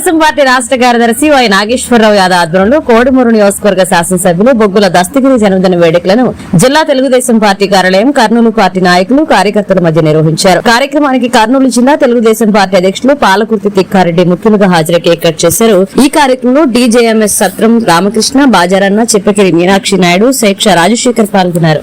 Telugu Desam party రాష్ట్ర కార్యదర్శి why Nageswararao Yadav ఆధ్వర్యంలో కోడుమూరు నియోజకవర్గ శాసనసభ్యులు బొగ్గుల దస్తగిరి జన్మదిన వేడుకలను జిల్లా తెలుగుదేశం పార్టీ కార్యాలయం కర్నూలు పార్టీ నాయకులు కార్యకర్తల మధ్య నిర్వహించారు. కార్యక్రమానికి కర్నూలు జిల్లా తెలుగుదేశం పార్టీ అధ్యక్షులు పాలకుర్తి తిక్కారెడ్డి ముఖ్యులుగా హాజరు కేక్ కట్ చేశారు. ఈ కార్యక్రమంలో డీజేఎంఎస్ సత్రం రామకృష్ణ బాజారన్న చిప్పకిరి మీనాక్షి నాయుడు శేక్ష రాజశేఖర్ పాల్గొన్నారు.